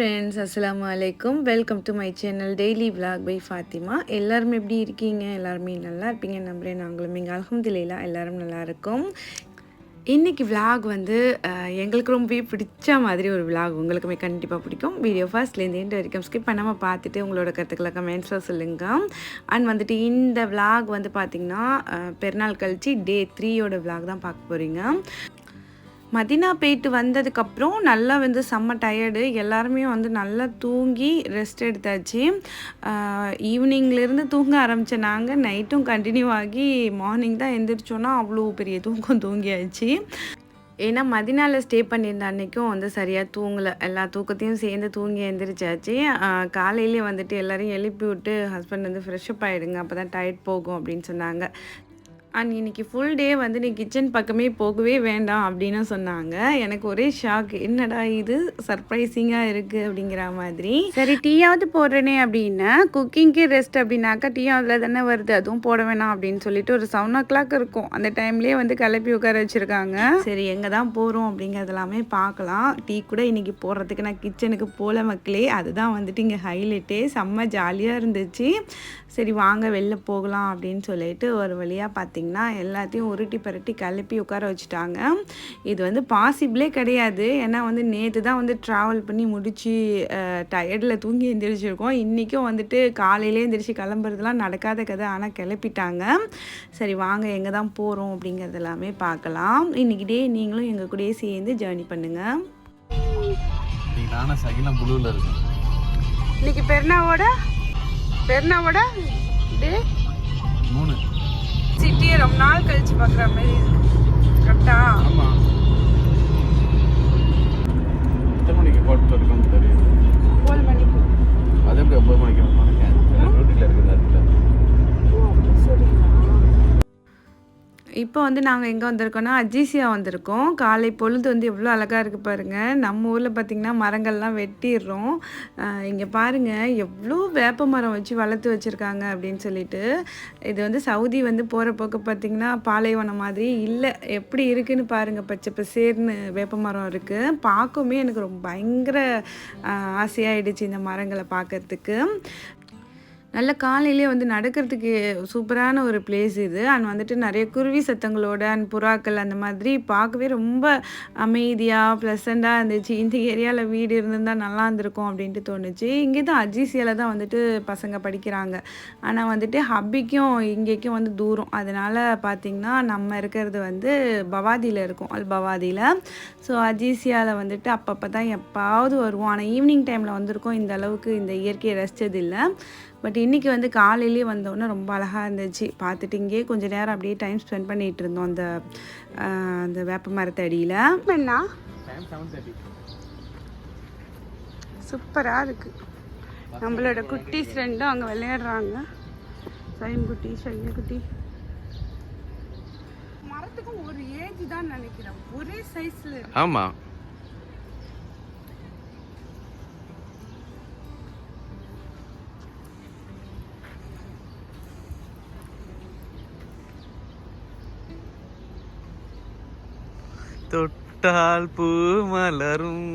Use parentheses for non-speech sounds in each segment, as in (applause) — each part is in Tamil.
ஃப்ரெண்ட்ஸ் அஸ்லாம் வலைக்கும் welcome to my channel daily vlog by Fatima எல்லாருமே எப்படி இருக்கீங்க? எல்லாருமே நல்லா இருப்பீங்க நம்புறேன் நாங்களும். இங்கே அலமதுல்லா எல்லாரும் நல்லா நல்லாயிருக்கும் இன்றைக்கி விளாக் வந்து எங்களுக்கு ரொம்பவே பிடிச்ச மாதிரி ஒரு விளாக் உங்களுக்குமே கண்டிப்பாக பிடிக்கும். வீடியோ ஃபர்ஸ்ட்லேருந்து எண்ட் வரைக்கும் ஸ்கிப் பண்ணாமல் பார்த்துட்டு உங்களோட கருத்துக்களை கமெண்ட்ஸில் சொல்லுங்கள் அண்ட் வந்துட்டு இந்த vlog வந்து பார்த்திங்கன்னா பெருநாள் கழிச்சு டே த்ரீயோட விளாக் தான் பார்க்க போகிறீங்க மதினா போயிட்டு வந்ததுக்கப்புறம் நல்லா வந்து செம்ம டயர்டு எல்லாருமே வந்து நல்லா தூங்கி ரெஸ்ட் எடுத்தாச்சு. ஈவினிங்லேருந்து தூங்க ஆரம்பித்த நாங்கள் நைட்டும் கண்டினியூ ஆகி மார்னிங் தான் எந்திரிச்சோன்னா அவ்வளோ பெரிய தூக்கம் தூங்கியாச்சு. ஏன்னா மதினாவில் ஸ்டே பண்ணியிருந்த அன்னைக்கும் வந்து சரியாக தூங்கலை. எல்லா தூக்கத்தையும் சேர்ந்து தூங்கி எழுந்திரிச்சாச்சு காலையிலே வந்துட்டு எல்லாரையும் எழுப்பி விட்டு ஹஸ்பண்ட் வந்து ஃப்ரெஷ்அப் ஆகிடுங்க அப்போ தான் டயர்ட் போகும் அப்படின்னு சொன்னாங்க. அண்ட் இன்றைக்கி ஃபுல் டே வந்து நீ கிச்சன் பக்கமே போகவே வேண்டாம் அப்படின்னு சொன்னாங்க. எனக்கு ஒரே ஷாக் என்னடா இது? சர்ப்ரைசிங்காக இருக்குது அப்படிங்கிற மாதிரி. சரி டீயாவது போடுறேனே அப்படின்னா குக்கிங்க்கு ரெஸ்ட் அப்படின்னாக்கா டீயும் அதில் தானே வருது. அதுவும் போட வேணாம் அப்படின்னு சொல்லிட்டு ஒரு செவன் ஓ கிளாக் இருக்கும். அந்த டைம்லேயே வந்து கிளப்பி உட்கார வச்சுருக்காங்க. சரி எங்கே தான் போகிறோம் அப்படிங்கிறது எல்லாமே பார்க்கலாம். டீ கூட இன்றைக்கி போடுறதுக்கு நான் கிச்சனுக்கு போல மக்களே. அதுதான் வந்துட்டு இங்கே ஹைலைட்டே செம்ம ஜாலியாக இருந்துச்சு. சரி வாங்க வெளில போகலாம் அப்படின்னு சொல்லிட்டு ஒரு வழியாக பார்த்தீங்கன்னா எல்லாத்தையும் உருட்டி பரட்டி கிளப்பி உட்கார வச்சுட்டாங்க. இது வந்து பாசிபிளே கிடையாது. ஏன்னா வந்து நேற்று தான் வந்து ட்ராவல் பண்ணி முடிச்சு டயர்டில் தூங்கி எந்திரிச்சிருக்கோம். இன்றைக்கும் வந்துட்டு காலையிலே எந்திரிச்சு கிளம்புறதுலாம் நடக்காத கதை. ஆனால் கிளப்பிட்டாங்க. சரி வாங்க எங்கே தான் போகிறோம் அப்படிங்கிறது எல்லாமே பார்க்கலாம். இன்றைக்கி டே நீங்களும் எங்கள் கூடயே சேர்ந்து ஜேர்னி பண்ணுங்கள் இன்னைக்கு பெருனாவோட? பெருனாவோட? டே மூணு. சிட்டியை ரொம்ப நாள் கழிச்சு பார்க்குற மாதிரி கரெக்டா ஆமாம் எத்தனை மணிக்கு போட்டு இருக்கோம்னு தெரியும்? ஒம்பது மணிக்கு. அது எப்படி ஒம்பது மணிக்கு இப்போ வந்து நாங்கள் எங்கே வந்திருக்கோன்னா அஜீசியா வந்திருக்கோம். காலை பொழுது வந்து எவ்வளோ அழகாக இருக்குது பாருங்கள் நம்ம ஊரில் பார்த்திங்கன்னா மரங்கள்லாம் வெட்டிடுறோம். இங்கே பாருங்கள் எவ்வளோ வேப்ப மரம் வச்சு வளர்த்து வச்சுருக்காங்க அப்படின்னு சொல்லிட்டு. இது வந்து சவுதி வந்து போகிற போக்கு பார்த்திங்கன்னா பாலைவனம் மாதிரி இல்லை. எப்படி இருக்குதுன்னு பாருங்கள் பச்சை பசேர்னு வேப்ப மரம் இருக்குது பார்க்கவுமே எனக்கு ரொம்ப பயங்கர ஆசையாகிடுச்சு இந்த மரங்களை பார்க்கறதுக்கு. நல்ல காலையிலே வந்து நடக்கிறதுக்கு சூப்பரான ஒரு பிளேஸ் இது. அண்ட் வந்துட்டு நிறைய குருவி சத்தங்களோட அண்ட் புறாக்கள் அந்த மாதிரி பார்க்கவே ரொம்ப அமைதியாக ப்ளசண்ட்டாக இருந்துச்சு. இந்த ஏரியாவில் வீடு இருந்திருந்தால் நல்லா இருந்திருக்கும் அப்படின்ட்டு தோணுச்சு. இங்கே தான் அஜிசியில் தான் வந்துட்டு பசங்க படிக்கிறாங்க. ஆனால் வந்துட்டு ஹப்பிக்கும் இங்கேக்கும் வந்து தூரம். அதனால் பார்த்திங்கன்னா நம்ம இருக்கிறது வந்து பவாதியில் இருக்கும். அல் பவாதியில். ஸோ அஜிசியாவில் வந்துட்டு அப்பப்போ தான் எப்பாவது வருவோம் ஆனால் ஈவினிங் டைமில் வந்திருக்கோம். இந்த அளவுக்கு இந்த இயற்கையை ரசித்தது இல்லை பட் இன்றைக்கி வந்து காலையிலே வந்தோன்னே ரொம்ப அழகாக இருந்துச்சு. பார்த்துட்டு இங்கேயே கொஞ்சம் நேரம் அப்படியே டைம் ஸ்பெண்ட் பண்ணிகிட்டு இருந்தோம் அந்த அந்த வேப்ப மரத்து அடியில். என்ன டைம் செவன் தேர்ட்டி சூப்பராக இருக்குது நம்மளோட குட்டீஸ் ரெண்டும் அங்கே விளையாடுறாங்க. சைன் குட்டி ஷைனி குட்டி. மரத்துக்கும் ஒரு ஏஜ் தான் நினைக்கிறேன். ஒரே சைஸில் ஆமாம் தொட்டால் பூ மலரும்.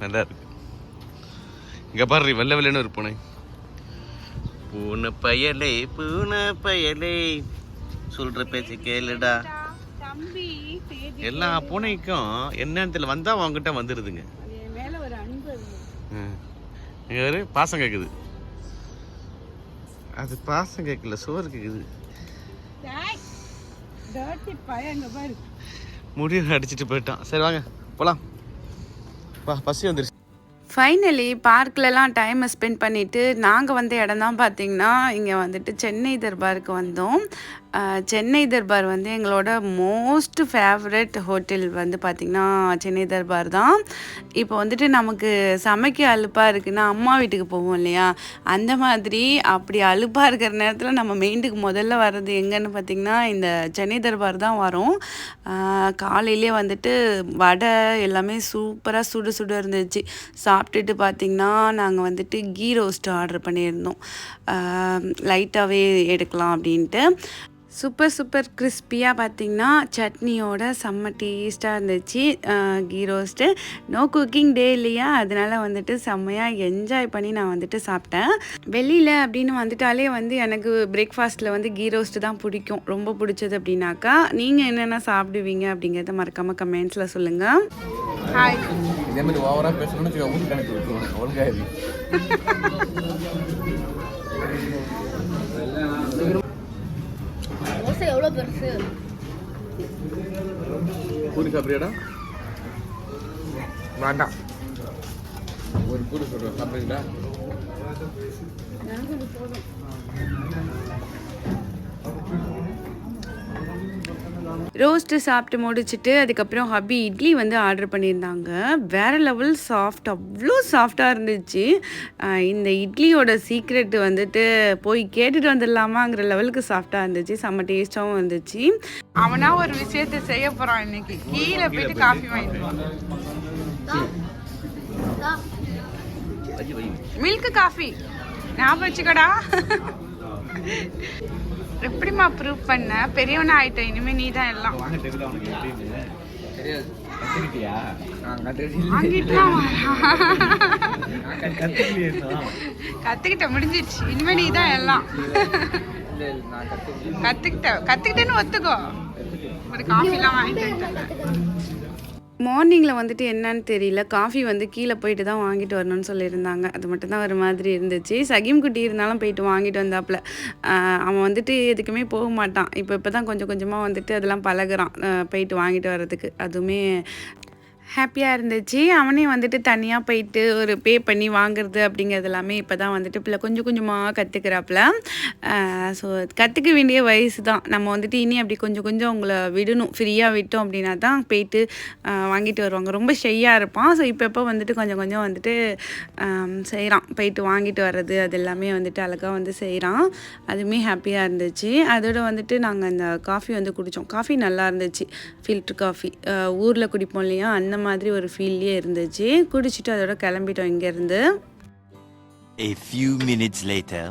நல்லா இருக்கு இங்க பாரு வெள்ளை வெள்ளைன்னு ஒரு பூனை. பூனை பயலே பூனை பயலே. சொல்ற பேச்சு கேளுடா. எல்லா பூனைக்கும் எண்ணத்தில் வந்தா உங்ககிட்ட வந்துடுதுங்க என் மேலே ஒரு அன்பு பாசம் கேக்குது. அது பாசம் கேட்கல சோறு பாரு. முடிவு அடிச்சிட்டு போயிட்டான். சரி வாங்க போலாம். வா பசி வந்துருச்சு. ஃபைனலி பார்க்லலாம் டைமை ஸ்பெண்ட் பண்ணிவிட்டு நாங்கள் வந்த இடம் தான் பார்த்தீங்கன்னா இங்கே வந்துட்டு சென்னை தர்பாருக்கு வந்தோம். சென்னை தர்பார் வந்து எங்களோட மோஸ்ட் ஃபேவரட் ஹோட்டல் வந்து பார்த்திங்கன்னா சென்னை தர்பார் தான். இப்போ வந்துட்டு நமக்கு சமைக்க அலுப்பாக இருக்குன்னா அம்மா வீட்டுக்கு போவோம் இல்லையா? அந்த மாதிரி அப்படி அலுப்பாக இருக்கிற நேரத்தில் நம்ம மெயின்ட்டுக்கு முதல்ல வர்றது எங்கன்னு பார்த்திங்கன்னா இந்த சென்னை தர்பார் தான் வரும். காலையிலே வந்துட்டு வடை எல்லாமே சூப்பராக சுடு சுடு இருந்துச்சு. சாப்பிட்டுட்டு பார்த்திங்கன்னா நாங்கள் வந்துட்டு கீ ரோஸ்ட் ஆர்டர் பண்ணியிருந்தோம். லைட்டாகவே எடுக்கலாம் அப்படின்ட்டு. சூப்பர் சூப்பர் கிறிஸ்பியாக பார்த்தீங்கன்னா சட்னியோட செம்ம டேஸ்ட்டாக இருந்துச்சு. Ghee roast no cooking day இல்லையா? அதனால வந்துட்டு செம்மையாக என்ஜாய் பண்ணி நான் வந்துட்டு சாப்பிட்டேன். வெளியில் அப்படின்னு வந்துட்டாலே வந்து எனக்கு பிரேக்ஃபாஸ்ட்டில் வந்து கீ ரோஸ்ட்டு தான் பிடிக்கும். ரொம்ப பிடிச்சது அப்படின்னாக்கா நீங்கள் என்னென்ன சாப்பிடுவீங்க அப்படிங்கிறத மறக்காமல் கமெண்ட்ஸில் சொல்லுங்கள் ஹாய் இதே மாதிரி ஓவரா பேசணும்னு (laughs) பெருசு பூரி சாப்பிட்றியாடா? வேண்டாம். ஒரு பூரி சொல்கிறேன் சாப்பிட்றீங்களா? ரோஸ்ட்டு சாப்பிட்டு முடிச்சுட்டு அதுக்கப்புறம் ஹபி இட்லி வந்து ஆர்டர் பண்ணியிருந்தாங்க. வேறு லெவல் சாஃப்ட் அவ்வளோ சாஃப்டாக இருந்துச்சு. இந்த இட்லியோட சீக்ரெட் வந்துட்டு போய் கேட்டுட்டு வந்துடலாமாங்கிற லெவலுக்கு சாஃப்டாக இருந்துச்சு. செம்ம டேஸ்ட்டாகவும் இருந்துச்சு அவனா ஒரு விஷயத்த செய்ய போகிறான் இன்னைக்கு. கீழே போயிட்டு காஃபி வாங்கிட்டு மில்க் காஃபி ஞாபகம் வச்சுக்கடா. எப்படிம்மா ப்ரூவ் பண்ண? பெரியவனா ஆயிட்ட இனிமே நீ தான் எல்லாம் கத்துக்கிட்ட முடிஞ்சிருச்சு. இனிமே நீ தான் எல்லாம். இல்லை இல்லை நான் கற்றுக்கல கத்துக்கிட்ட கத்துக்கிட்டேன்னு ஒத்துக்கோ. ஒரு காஃபிலாம் வாங்கிட்டு மார்னிங்கில் வந்துட்டு என்னன்னு தெரியல. காஃபி வந்து கீழே போயிட்டு தான் வாங்கிட்டு வரணும்னு சொல்லியிருந்தாங்க. அது மட்டும் தான் ஒரு மாதிரி இருந்துச்சு. சகிம் குட்டி இருந்தாலும் போயிட்டு வாங்கிட்டு வந்தாப்புல. அவன் வந்துட்டு எதுக்குமே போக மாட்டான். இப்போ இப்போ தான் கொஞ்சம் கொஞ்சமாக வந்துட்டு அதெல்லாம் பழகுறான். போயிட்டு வாங்கிட்டு வர்றதுக்கு. அதுவுமே ஹாப்பியாக இருந்துச்சு. அவனே வந்துட்டு தனியாக போயிட்டு ஒரு பே பண்ணி வாங்குறது அப்படிங்கிறது எல்லாமே இப்போ தான் வந்துட்டு பிள்ளை கொஞ்சம் கொஞ்சமாக கற்றுக்கிறாப்புல ஸோ கற்றுக்க வேண்டிய வயசு தான். நம்ம வந்துட்டு இனி அப்படி கொஞ்சம் கொஞ்சம் அவங்கள விடணும். ஃப்ரீயாக விட்டோம் அப்படின்னா தான் போயிட்டு வாங்கிட்டு வருவாங்க. ரொம்ப ஷெய்யாக இருப்பான். ஸோ இப்போ எப்போ வந்துட்டு கொஞ்சம் கொஞ்சம் வந்துட்டு செய்கிறான் போயிட்டு வாங்கிட்டு வர்றது அது எல்லாமே வந்துட்டு அழகாக வந்து செய்கிறான் அதுவுமே ஹாப்பியாக இருந்துச்சு. அதோட வந்துட்டு நாங்கள் அந்த காஃபி வந்து குடித்தோம் காஃபி நல்லா இருந்துச்சு. Filter coffee. ஊரில் குடிப்போம் இல்லையா? அந்த மாதிரி ஒரு ஃபீல்லே இருந்துச்சு. குடிச்சிட்டு அதோட கிளம்பிட்டோம் இங்கேருந்து. A few minutes later.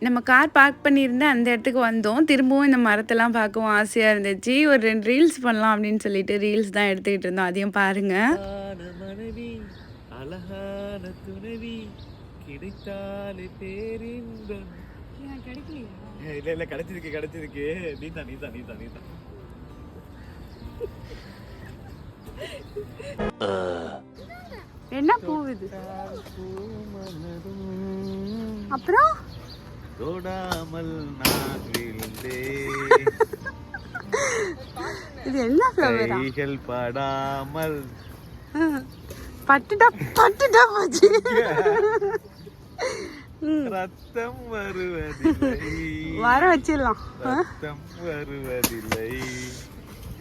நம்ம கார் பார்க் பண்ணியிருந்த அந்த இடத்துக்கு வந்தோம். திரும்பவும் இந்த மரத்தெல்லாம் பார்க்கவும் ஆசையாக இருந்துச்சு. ஒரு ரெண்டு ரீல்ஸ் பண்ணலாம் அப்படின்னு சொல்லிட்டு ரீல்ஸ் தான் எடுத்துக்கிட்டு இருந்தோம். அதையும் பாருங்கள் மனைவி அழகான துணைவி கிடைத்தாலே பேரின்பம். இல்ல இல்ல கிடைச்சிருக்கு கிடைச்சிருக்கு. நீதான் நீதான் நீதான் நீதான். என்ன பூ இது அப்புறம்? தொடாமல் நான் விழுந்தேன் இது என்ன ஃப்ளவரா கைகள் படாமல். பட்டுட்டா பட்டுட்டா போச்சு. ரத்தம் வருவதில்லை. வர வச்சிடலாம். ரத்தம் வருவதில்லை.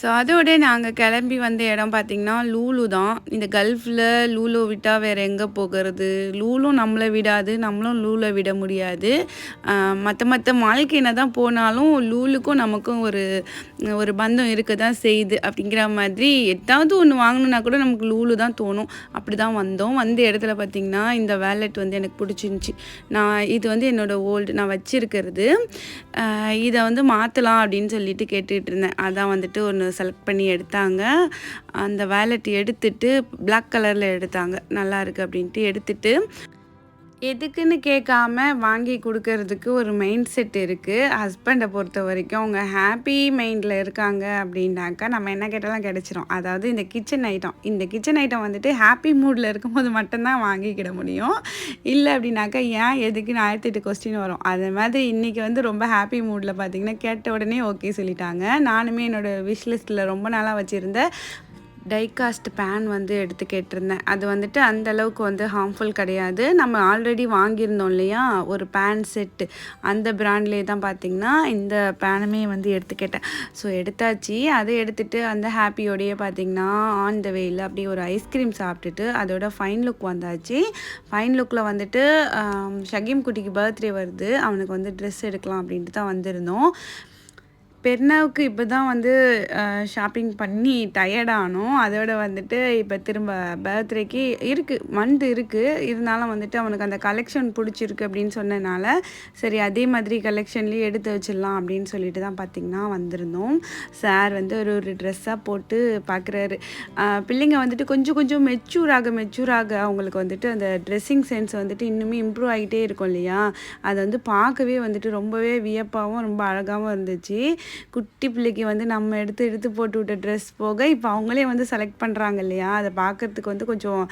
So அதோட நாங்கள் கிளம்பி வந்த இடம் பார்த்திங்கன்னா லூலு தான். இந்த கல்ஃபில் லூலு விட்டால் வேறு எங்கே போகிறது? லூலும் நம்மளை விடாது நம்மளும் லூலை விட முடியாது. மற்ற மற்ற மால்கின தான் போனாலும் லூலுக்கும் நமக்கும் ஒரு ஒரு பந்தம் இருக்க தான் செய்யுது அப்படிங்கிற மாதிரி எதாவது ஒன்று வாங்கணுன்னா கூட நமக்கு லூலு தான் தோணும். அப்படி தான் வந்தோம். வந்த இடத்துல பார்த்திங்கன்னா இந்த வேலெட் வந்து எனக்கு பிடிச்சிருந்துச்சி. நான் இது வந்து என்னோடய ஓல்டு நான் வச்சுருக்கிறது. இதை வந்து மாற்றலாம் அப்படின்னு சொல்லிட்டு கேட்டுட்டு இருந்தேன். அதான் வந்துட்டு ஒன்று செலக்ட் பண்ணி எடுத்தாங்க. அந்த வேலெட் எடுத்துட்டு பிளாக் கலரில் எடுத்தாங்க. நல்லா இருக்குது அப்படின்ட்டு எடுத்துட்டு எதுக்குன்னு கேட்காம வாங்கி கொடுக்கறதுக்கு ஒரு மைண்ட் செட் இருக்குது ஹஸ்பண்டை பொறுத்த வரைக்கும் அவங்க ஹாப்பி மைண்டில் இருக்காங்க அப்படின்னாக்கா நம்ம என்ன கேட்டாலும் கிடச்சிரும். அதாவது இந்த கிச்சன் ஐட்டம் இந்த கிச்சன் ஐட்டம் வந்துட்டு ஹாப்பி மூடில் இருக்கும்போது மட்டும்தான் வாங்கிக்கிட முடியும். இல்லை அப்படின்னாக்கா ஏன் எதுக்குன்னு ஆயிரத்தி எட்டு கொஸ்டின் வரும்? அது மாதிரி இன்றைக்கி வந்து ரொம்ப ஹாப்பி மூடில் பார்த்தீங்கன்னா கேட்ட உடனே ஓகே சொல்லிட்டாங்க. நானுமே என்னோடய விஷ் லிஸ்ட்டில் ரொம்ப நாளாக வச்சுருந்த டைகாஸ்ட் பேன் வந்து எடுத்து கேட்டிருந்தேன். அது வந்துட்டு அந்த அளவுக்கு வந்து ஹார்ம்ஃபுல் கிடையாது. நம்ம ஆல்ரெடி வாங்கியிருந்தோம் இல்லையா? ஒரு பேன் செட்டு அந்த பிராண்ட்லேயே தான் பார்த்திங்கன்னா இந்த பேனுமே வந்து எடுத்து கேட்டேன். ஸோ எடுத்தாச்சு. அதை எடுத்துட்டு அந்த ஹாப்பியோடையே பார்த்திங்கன்னா ஆன் த வேயில் அப்படி ஒரு ஐஸ்கிரீம் சாப்பிட்டுட்டு அதோட ஃபைன் லுக் வந்தாச்சு. ஃபைன் லுக்கில் வந்துட்டு ஷகீம் குட்டிக்கு பர்த்டே வருது. அவனுக்கு வந்து ட்ரெஸ் எடுக்கலாம் அப்படின்ட்டு தான் வந்திருந்தோம். பெர்னாவுக்கு இப்போ தான் வந்து ஷாப்பிங் பண்ணி டயர்டானோம் அதோட வந்துட்டு இப்போ திரும்ப பர்த்டேக்கு இருக்குது மந்த் இருக்குது இருந்தாலும் வந்துட்டு அவனுக்கு அந்த கலெக்ஷன் பிடிச்சிருக்கு அப்படின்னு சொன்னனால சரி அதே மாதிரி கலெக்ஷன்லேயே எடுத்து வச்சிடலாம் அப்படின்னு சொல்லிட்டு தான் பார்த்திங்கன்னா வந்திருந்தோம். சார் வந்து ஒரு ஒரு ட்ரெஸ்ஸாக போட்டு பார்க்குறாரு பிள்ளைங்க வந்துட்டு கொஞ்சம் கொஞ்சம் மெச்சூர் ஆக மெச்சூர் ஆக அவங்களுக்கு வந்துட்டு அந்த ட்ரெஸ்ஸிங் சென்ஸ் வந்துட்டு இன்னுமே இம்ப்ரூவ் ஆகிட்டே இருக்கும் இல்லையா? அதை வந்து பார்க்கவே வந்துட்டு ரொம்பவே வியப்பாகவும் ரொம்ப அழகாகவும் இருந்துச்சு. குட்டி பிள்ளைக்கு வந்து நம்ம எடுத்து எடுத்து போட்டு விட்ட ட்ரெஸ் போக இப்போ அவங்களே வந்து செலக்ட் பண்ணுறாங்க இல்லையா? அதை பார்க்கறதுக்கு வந்து கொஞ்சம்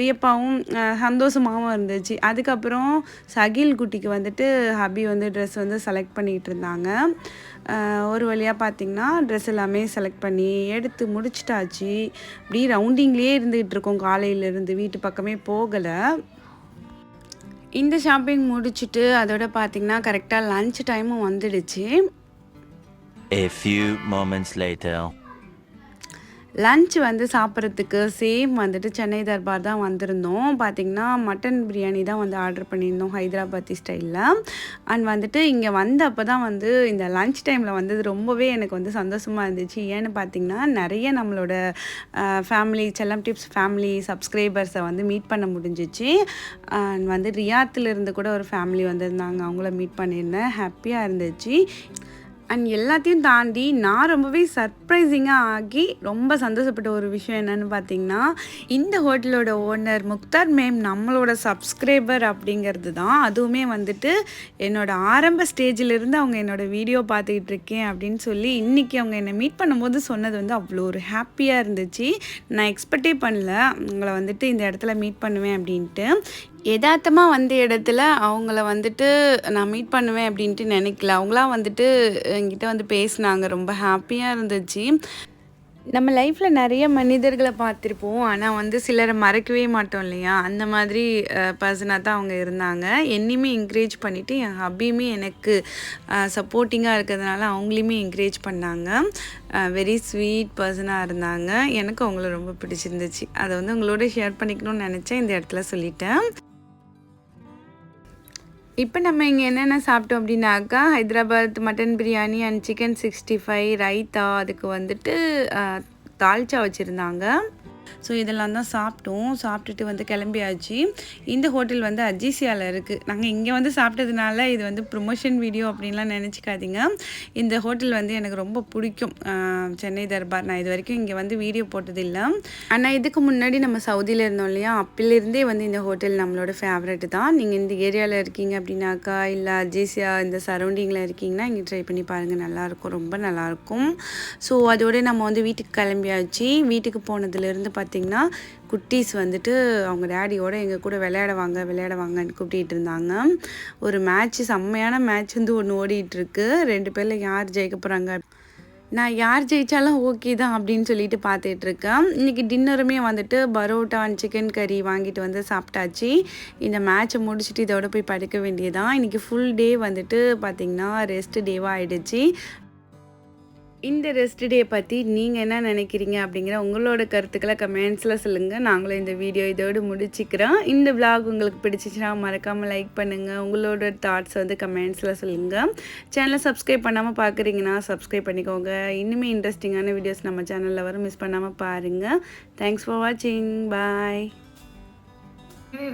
வியப்பாகவும் சந்தோஷமாகவும் இருந்துச்சு. அதுக்கப்புறம் சகில் குட்டிக்கு வந்துட்டு ஹபி வந்து ட்ரெஸ் வந்து செலக்ட் பண்ணிகிட்டு இருந்தாங்க. ஒரு வழியாக பார்த்திங்கன்னா ட்ரெஸ் எல்லாமே செலக்ட் பண்ணி எடுத்து முடிச்சிட்டாச்சு. இப்படி ரவுண்டிங்லேயே இருந்துக்கிட்டு இருக்கோம் காலையிலேருந்து வீட்டு பக்கமே போகலை. இந்த ஷாப்பிங் முடிச்சுட்டு அதோட பார்த்திங்கன்னா கரெக்டாக லன்ச் டைமும் வந்துடுச்சு. A few moments later. Lunch வந்து சாப்பிட்றதுக்கு சேம் வந்துட்டு சென்னை தர்பார் தான் வந்திருந்தோம். பார்த்திங்கன்னா மட்டன் பிரியாணி தான் வந்து ஆர்டர் பண்ணியிருந்தோம் ஹைதராபாத்தி ஸ்டைலில் அண்ட் வந்துட்டு இங்கே வந்தப்போ தான் வந்து இந்த லன்ச் டைமில் வந்தது ரொம்பவே எனக்கு வந்து சந்தோஷமாக இருந்துச்சு. ஏன்னு பார்த்திங்கன்னா நிறைய நம்மளோட ஃபேமிலி செல்லம் டிப்ஸ் ஃபேமிலி சப்ஸ்கிரைபர்ஸை வந்து மீட் பண்ண முடிஞ்சிச்சு. அண்ட் வந்து ரியாத்தில் இருந்து கூட ஒரு ஃபேமிலி வந்திருந்தாங்க. அவங்கள மீட் பண்ணியிருந்தேன். ஹாப்பியாக இருந்துச்சு. அண்ட் எல்லாத்தையும் தாண்டி நான் ரொம்பவே சர்ப்ரைசிங்காக ஆகி ரொம்ப சந்தோஷப்பட்ட ஒரு விஷயம் என்னன்னு பார்த்தீங்கன்னா இந்த ஹோட்டலோட ஓனர் முக்தார் மேம் நம்மளோட சப்ஸ்கிரைபர் அப்படிங்கிறது தான். அதுவுமே வந்துட்டு என்னோட ஆரம்ப ஸ்டேஜிலிருந்து அவங்க என்னோட வீடியோ பார்த்துக்கிட்டு இருக்கேன் அப்படின்னு சொல்லி இன்றைக்கி அவங்க என்னை மீட் பண்ணும்போது சொன்னது வந்து அவ்வளோ ஒரு ஹாப்பியாக இருந்துச்சு. நான் எக்ஸ்பெக்டே பண்ணல. உங்களை வந்துட்டு இந்த இடத்துல மீட் பண்ணுவேன் அப்படின்ட்டு. எதார்த்தமாக வந்த இடத்துல அவங்கள வந்துட்டு நான் மீட் பண்ணுவேன் அப்படின்ட்டு நினைக்கல. அவங்களாம் வந்துட்டு என்கிட்ட வந்து பேசினாங்க. ரொம்ப ஹாப்பியாக இருந்துச்சு. நம்ம லைஃப்பில் நிறைய மனிதர்களை பார்த்துருப்போம். ஆனால் வந்து சிலரை மறக்கவே மாட்டோம் இல்லையா? அந்த மாதிரி பர்சனாக தான் அவங்க இருந்தாங்க. என்னையுமே என்கரேஜ் பண்ணிவிட்டு என் ஹப்பியுமே எனக்கு சப்போர்ட்டிங்காக இருக்கிறதுனால அவங்களையுமே என்கரேஜ் பண்ணாங்க. வெரி ஸ்வீட் பர்சனாக இருந்தாங்க. எனக்கு அவங்கள ரொம்ப பிடிச்சிருந்துச்சு. அதை வந்து உங்களோட ஷேர் பண்ணிக்கணும்னு நினச்சேன். இந்த இடத்துல சொல்லிட்டேன். இப்போ நம்ம இங்கே என்னென்ன சாப்பிட்டோம் அப்படின்னாக்கா Hyderabad mutton biryani and chicken sixty five raita அதுக்கு வந்துட்டு தால்ச்சா வச்சுருந்தாங்க. ஸோ இதெல்லாம் தான் சாப்பிட்டோம். சாப்பிட்டுட்டு வந்து கிளம்பியாச்சு. இந்த ஹோட்டல் வந்து அஜிசியாவில் இருக்குது நாங்கள் இங்கே வந்து சாப்பிட்டதுனால இது வந்து ப்ரொமோஷன் வீடியோ அப்படின்லாம் நினச்சிக்காதீங்க. இந்த ஹோட்டல் வந்து எனக்கு ரொம்ப பிடிக்கும். சென்னை தர்பார். நான் இது வரைக்கும் இங்கே வந்து வீடியோ போட்டதில்லை. ஆனால் இதுக்கு முன்னாடி நம்ம சவுதியில் இருந்தோம் இல்லையா? அப்பிலிருந்தே வந்து இந்த ஹோட்டல் நம்மளோட ஃபேவரெட் தான். நீங்கள் இந்த ஏரியாவில் இருக்கீங்க அப்படின்னாக்கா இல்லை அஜிசியா இந்த சரௌண்டிங்கில் இருக்கீங்கன்னா இங்கே ட்ரை பண்ணி பாருங்கள் நல்லாயிருக்கும் ரொம்ப நல்லாயிருக்கும் ஸோ அதோடு நம்ம வந்து வீட்டுக்கு கிளம்பியாச்சு. வீட்டுக்கு போனதுலேருந்து பார்த்திங்கன்னா குட்டீஸ் வந்துட்டு அவங்க டேடியோட எங்கள் கூட விளையாடுவாங்க விளையாடுவாங்கன்னு கூப்பிட்டு இருந்தாங்க. ஒரு மேட்ச் செம்மையான மேட்ச் வந்து ஒன்று ஓடிட்டுருக்கு. ரெண்டு பேரில் யார் ஜெயிக்க போகிறாங்க நான் யார் ஜெயித்தாலும் ஓகே தான் அப்படின்னு சொல்லிட்டு பார்த்துட்ருக்கேன் இன்றைக்கி டின்னருமே வந்துட்டு பரோட்டா அண்ட் சிக்கன் கறி வாங்கிட்டு வந்து சாப்பிட்டாச்சு. இந்த மேட்ச்சை முடிச்சுட்டு இதோட போய் படுக்க வேண்டியதான் இன்றைக்கி ஃபுல் டே வந்துட்டு பார்த்திங்கன்னா ரெஸ்ட் டேவாக ஆகிடுச்சு இந்த ரெஸ்ட் டே பற்றி நீங்கள் என்ன நினைக்கிறீங்க அப்படிங்கிற உங்களோட கருத்துக்களை கமெண்ட்ஸில் சொல்லுங்கள் நாங்களும் இந்த வீடியோ இதோடு முடிச்சுக்கிறோம். இந்த vlog உங்களுக்கு பிடிச்சிச்சுன்னா மறக்காமல் லைக் பண்ணுங்கள் உங்களோட தாட்ஸ் வந்து கமெண்ட்ஸில் சொல்லுங்கள் சேனலை சப்ஸ்கிரைப் பண்ணாமல் பார்க்குறீங்கன்னா சப்ஸ்கிரைப் பண்ணிக்கோங்க. இன்னுமே இன்ட்ரெஸ்டிங்கான வீடியோஸ் நம்ம சேனலில் வரும். மிஸ் பண்ணாமல் பாருங்கள் தேங்க்ஸ் ஃபார் வாட்சிங் பாய்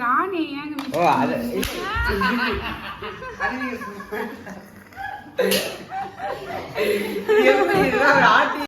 ராணி ஆட்டி